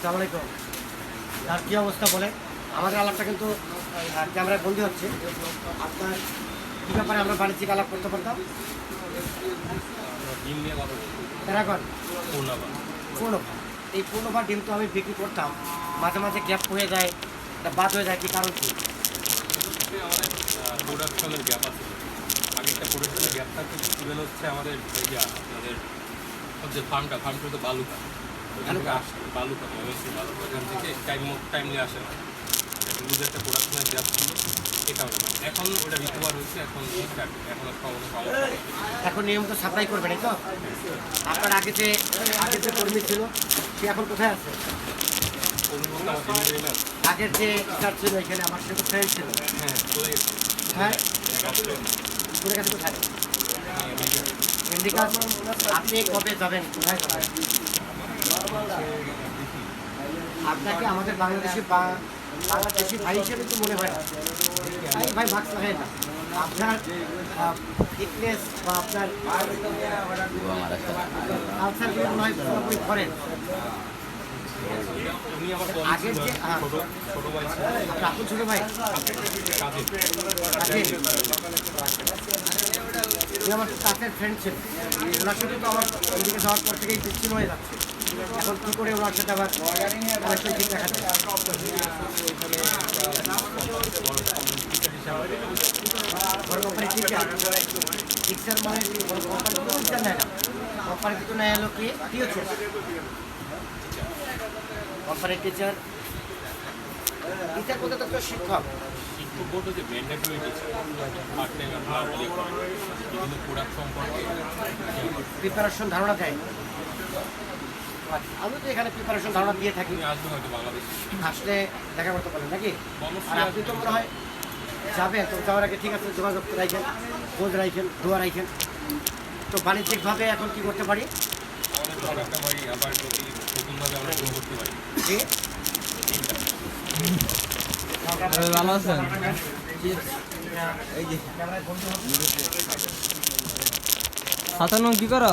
আসসালামু আলাইকুম। তার কী অবস্থা বলে আমাদের আলাপটা কিন্তু ক্যামেরায় বন্দি হচ্ছে। আপনার কী ব্যাপারে আমরা বাণিজ্যিক আলাপ করতে পারতাম? প্যারাগন। পূর্ণভা এই পূর্ণভা ডিম তো আমি বিক্রি করতাম। মাঝে মাঝে গ্যাপ হয়ে যায় এটা বাদ হয়ে যায় কি কারণ কি? আমাদের প্রোডাকশনের গ্যাপ আছে। আগে একটা প্রোডাকশনের গ্যাপ থাকতো হচ্ছে আমাদের ইয়া আপনাদের যে ফার্মটা ফার্মটা তো বালুকা। থেকে টাইম টাইমলি আসে না। একটা প্রোডাকশনের গ্যাপ ছিল এই কারণে এখন ওটা রিকভার হয়েছে এখন নেই এখন নিয়মিত সাপ্লাই করবেন তো? আপনার আগে যে আগে যে কর্মী ছিল সে এখন কোথায় আছে? আগের যে স্টার ছিল এখানে আমার সে কোথায় ছিল? হ্যাঁ হ্যাঁ? কোথায়? আমেরিকা আপনি কবে যাবেন? কোথায় যাবেন? আপনাকে আমাদের বাংলাদেশি বাংলাদেশি ভাই হিসেবে তো মনে হয় ভাই ভাই ভাগ লাগাই না। আপনার ফিটনেস বা আপনার কালচারগুলো মনে হয় পুরোপুরি করেন। আমার কাছের ফ্রেন্ড ছিল ওনার সাথে তো আমার ওইদিকে যাওয়ার পর থেকেই বিচ্ছিন্ন হয়ে যাচ্ছে। এখন কী করে ওনার সাথে আবার ঠিক যায়। বড় কোম্পানি মানে বড় কোম্পানি তো টিচার নেয় না। কোম্পানি তো নেয় হলো কি? টিচার কোম্পানির টিচার টিচার বলতে তো শিক্ষক। শিক্ষক যে ম্যান্ডেটরি পার্ট টাইম আপনার বিভিন্ন প্রোডাক্ট সম্পর্কে। প্রিপারেশন ধারণা দেয়। আমি তো এখানে প্রিপারেশন ধারণা দিয়ে থাকি। আসলে দেখা করতে পারেন নাকি? আর আপনি তো মনে হয় যাবেন তো যাওয়ার আগে ঠিক আছে যোগাযোগ রাখেন খোঁজ রাখেন দোয়া রাখেন তো বাণিজ্যিকভাবে এখন কি করতে পারি? ভালো আছেন? সাতান্ন কি করো?